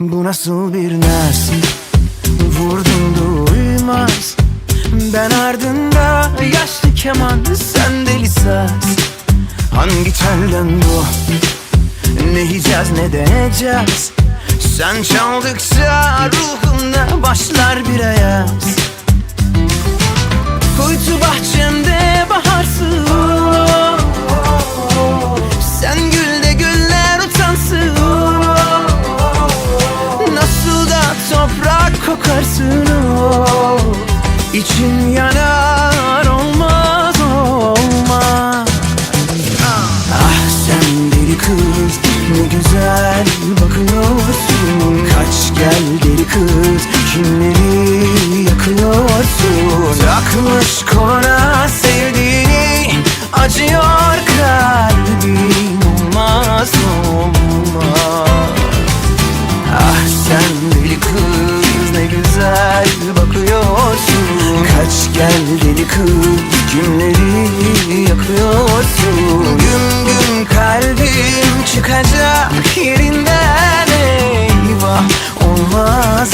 Bu nasıl bir naz? Vurdum duymaz. Ben ardında yaşlı keman Sen deli saz. Hangi telden bu? Ne yiyeceğiz ne deneyeceğiz Sen çaldıkça ruhumda başlar bir ayaz kokarsın o. İçim yanar olmaz olmaz. Ah sen deli kız ne güzel bakıyorsun. Kaç gel deli kız kimleri yakıyorsun? Takmış koluna sevdiğini acıyor kalbim olmaz olmaz. Ah sen deli kız Kaç gel deli kız kimleri yakıyorsun? Gün gün kalbim çıkacak yerinden eyvah olmaz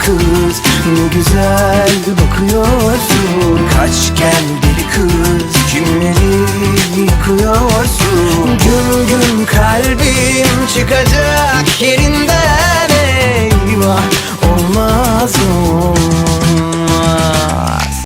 kız. Ne güzel bakıyorsun. Kaç